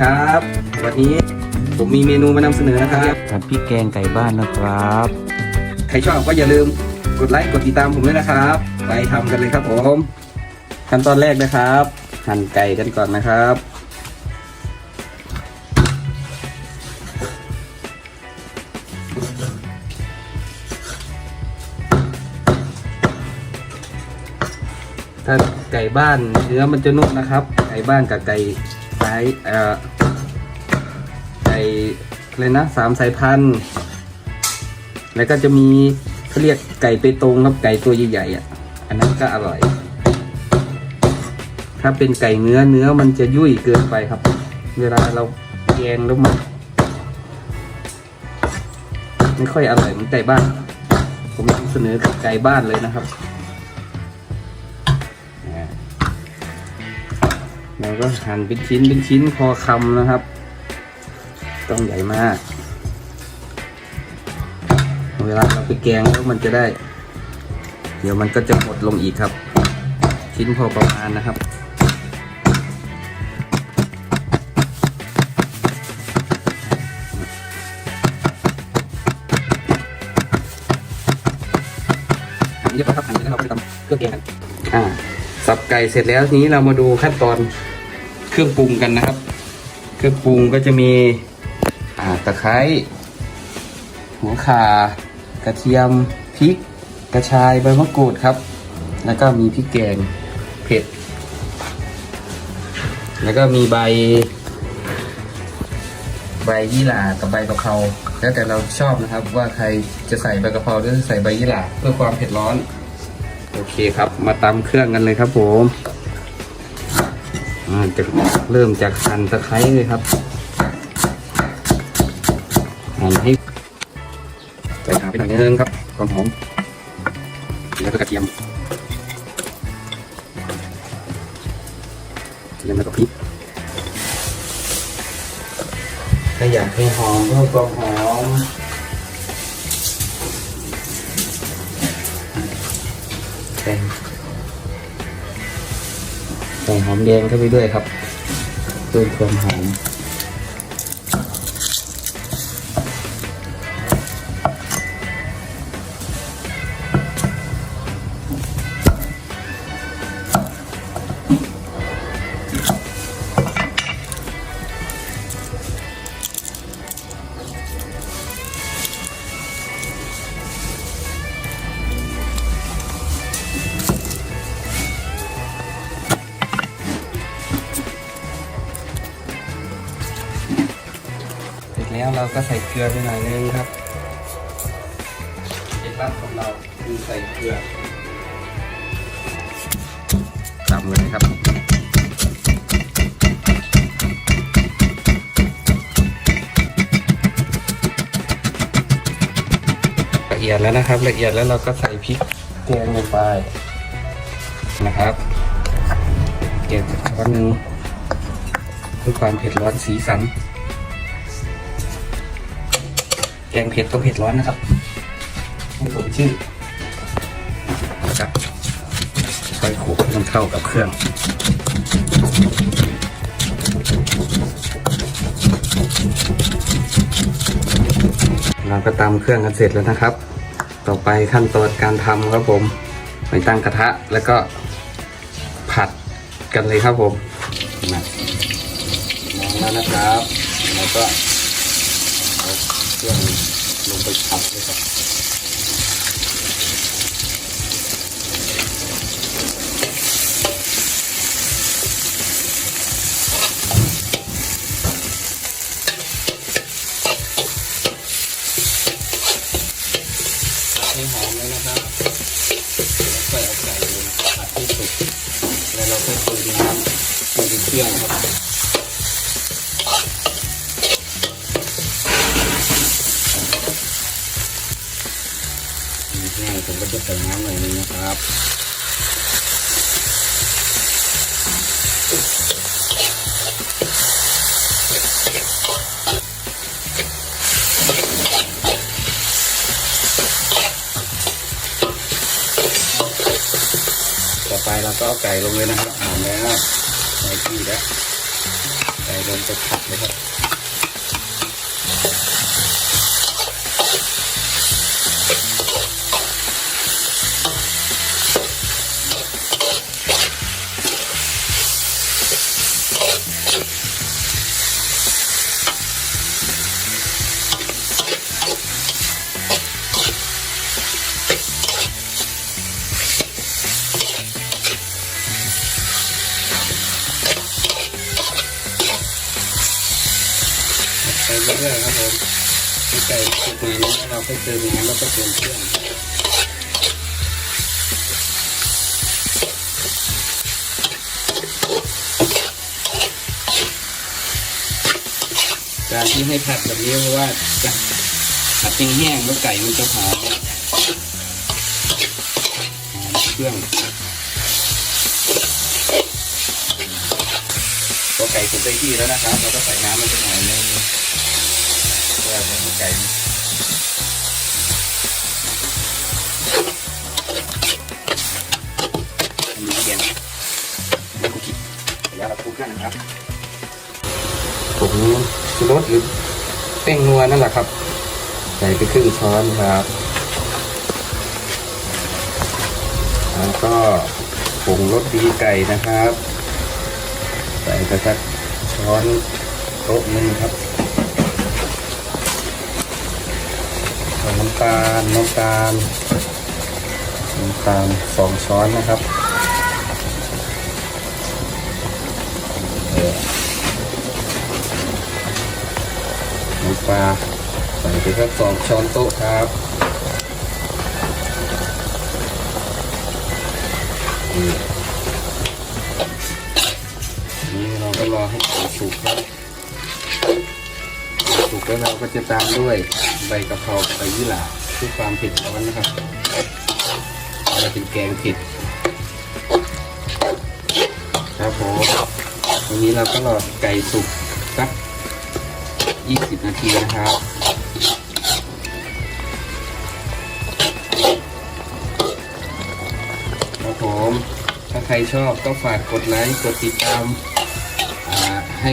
ครับ วันนี้ผมมีเมนูมานำเสนอนะครับ ทำพริกแกงไก่บ้านนะครับ ใครชอบก็อย่าลืมกดไลค์กดติดตามผมด้วยนะครับ ไปทำกันเลยครับผมขั้นตอนแรกนะครับ หั่นไก่กันก่อนนะครับ ถ้าไก่บ้านเนื้อมันจะนุ่มนะครับ ไก่บ้านกับไก่ สายเอ่อไก่อะไรนะสามสายพันธุ์ แล้วก็จะมีเขาเรียกไก่เปตงครับไก่ตัวใหญ่ๆอะ อันนั้นก็อร่อย ถ้าเป็นไก่เนื้อเนื้อมันจะยุ่ยเกินไปครับ เวลาเราแกงแล้วมันไม่ค่อยอร่อยเหมือนไก่บ้าน ผมนำเสนอไก่บ้านเลยนะครับ เราก็หั่นเป็นชิ้นเป็นชิ้นพอคำนะครับ ต้องใหญ่มาก เวลาเราไปแกงแล้วมันจะได้ เดี๋ยวมันก็จะหมดลงอีกครับ ชิ้นพอประมาณนะครับนี่เรียบร้อยครับอันนี้แล้วเราไปทำเครื่องแกงกันอ่า สับไก่เสร็จแล้วทีนี้เรามาดูขั้นตอนเครื่องปรุงกันนะครับ เครื่องปรุงก็จะมีตะไคร้หัวข่ากระเทียมพริกกระชายใบมะกรูดครับ แล้วก็มีพริกแกงเผ็ด แล้วก็มีใบ ใบยี่หร่ากับใบกะเพราแล้วแต่เราชอบนะครับ ว่าใครจะใส่ใบกะเพราหรือใส่ใบยี่หร่าเพื่อความเผ็ดร้อน โอเคครับ มาตำเครื่องกันเลยครับผมอ่าจะเริ่มจากหั่นตะไคร้เลยครับหั่นให้ใส่ขาไปหน่อยนึงครับความหอมแล้วก็กระเทียมกระเทียมแล้วก็พริกถ้าอยากให้หอมเพิ่มความหอม ใส่ใส่หอมแดงเข้าไปด้วยครับเพิ่มความหอม แล้วเราก็ใส่เกลือไปหน่อยนึงครับเคล็ดลับของเราคือใส่เกลือตามเลยครับละเอียดแล้วนะครับ ละเอียดแล้วเราก็ใส่พริกแกงลงไปนะครับ เกล็ดช้อนหนึ่งเพื่อความเผ็ดร้อนสีสัน แกงเผ็ดต้องเผ็ดร้อนนะครับให้ผมชื่อครับค่อยขูดให้มันเข้ากับเครื่องเราก็ตำเครื่องกันเสร็จแล้วนะครับ ต่อไปขั้นตอนการทำครับผมไปตั้งกระทะแล้วก็ผัดกันเลยครับผมนะมองแล้วนะครับ แล้วก็เอาเครื่อง ผัดเลยครับให้หอมเลยนะครับแล้วค่อยเอาไก่ลงผัดให้สุกแล้วเราค่อยคนดูน้ำคนดูเครื่องครับแห้ง ผมก็จะใส่น้ำหน่อยนึงนะครับต่อไปเราก็เอาไก่ลงเลยนะครับหอมแล้วใส่ที่แล้วไก่ลงไปผัดเลยครับ ไปเรื่อยๆครับผมให้ไก่สุกมาแล้วเราก็เติมน้ำแล้วก็เติมเครื่องการที่ให้ผัดแบบนี้เพราะว่าจะผัดแห้งๆแล้วไก่มันจะหอมหอมเครื่องพอไก่สุกได้ที่แล้วนะครับ เราก็ใส่น้ำมันจะหน่อยนึง เพื่อให้ไก่อันนี้เขียนม่คุกกี้แล้วเราคลุกกันนะครับผมชูรสหรือแป้งนัวนั่นแหละครับ ใส่ไปครึ่งช้อนครับแล้วก็ผงรสดีไก่นะครับ ใส่ไปสักช้อนโต๊ะนึงครับ ใส่ น้ำตาลน้ำตาลน้ำตาลสองช้อนนะครับเออน้ำปลาใส่ไปแค่สองช้อนโต๊ะครับนี่เราก็รอให้สุกครับสุก แล้วเราก็จะตามด้วยใบกะเพราใบยี่หร่าเพื่อความเผ็ดร้อนนะครับเราเป็นแกงเผ็ดครับผมวันนี้เราก็รอไก่สุกสัก 20 นาทีนะครับครับผมถ้าใครชอบก็ฝากกดไลค์ กดติดตามให้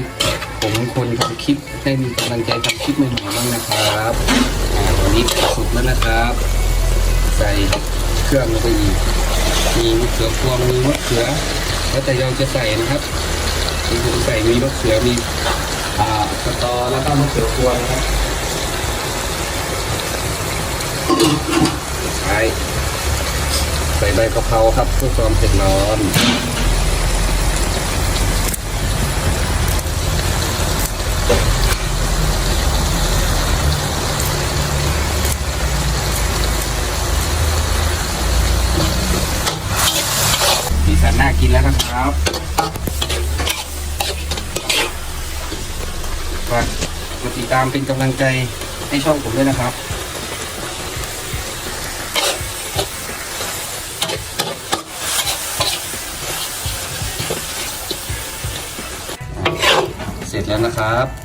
ผมคนทำคลิปได้มีกำลังใจทำคลิปใหม่ๆบ้างนะครับวันนี้สุกแล้วนะครับ ใส่เครื่องลงไปอีกมีมะเขือพวงมีมะเขือแล้วแต่เราจะใส่นะครับมีผมใส่มีมะเขือมีอ่าสตอแล้วก็มะเขือพวงนะครับใส่ใส่ใบกะเพราครับเพื่อความเผ็ดร้อน สีสันน่า กินแล้วนะครับฝากกดติดตามเป็นกำลังใจให้ช่องผมด้วยนะครับเสร็จแล้วนะครับ